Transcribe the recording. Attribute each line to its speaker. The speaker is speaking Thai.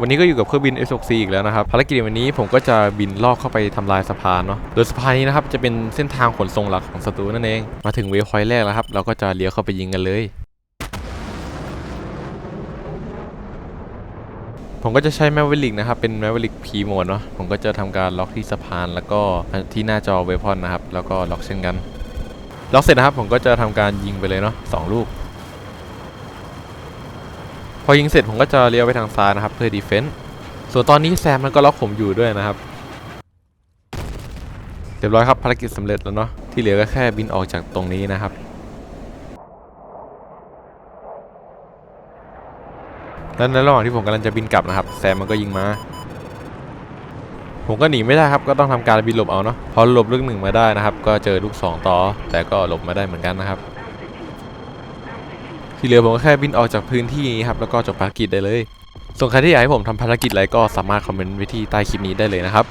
Speaker 1: วันนี้ก็อยู่กับเครื่องบิน S6C อีกแล้วนะครับภารกิจวันนี้ผมก็จะบินลอกเข้าไปทำลายสะพานเนาะโดยสะพานนี้นะครับจะเป็นเส้นทางขนส่งหลักของศัตรูนั่นเอง มาถึงเวฟพอยต์แรกแล้วครับ เราก็จะเลี้ยวเข้าไปยิงกันเลย ผมก็จะใช้แมวเวลิกนะครับเป็นแมวเวลิกพีโหมดเนาะผมก็จะทำการล็อกที่สะพานแล้วก็ที่หน้าจอเวพอนนะครับแล้วก็ล็อกเช่นกันล็อกเสร็จนะครับผมก็จะทำการยิงไปเลยเนาะสองลูก อยิงเสร็จผมก็จะเลี้ยวไปทางซ้ายนะครับเพื่อดีเฟนต์ส่วนตอนนี้แซมมันก็ล็อกผมอยู่ด้วยนะครับเรียบร้อยครับภารกิจสำเร็จแล้วเนาะที่เหลือก็แค่บินออกจากตรงนี้นะครับแล้วในระหว่างที่ผมกำลังจะบินกลับนะครับ แซมมันก็ยิงมา ผมก็หนีไม่ได้ครับก็ต้องทำการบินหลบเอาเนาะพอหลบลูกหนึ่งมาได้นะครับ ก็เจอลูกสองต่อแต่ก็หลบมาได้เหมือนกันนะครับ ที่เหลือผมก็แค่บินออกจากพื้นที่นี้ครับแล้วก็จบภารกิจได้เลยส่วนใครที่อยากให้ผมทำภารกิจอะไรก็สามารถคอมเมนต์ไว้ที่ใต้คลิปนี้ได้เลยนะครับ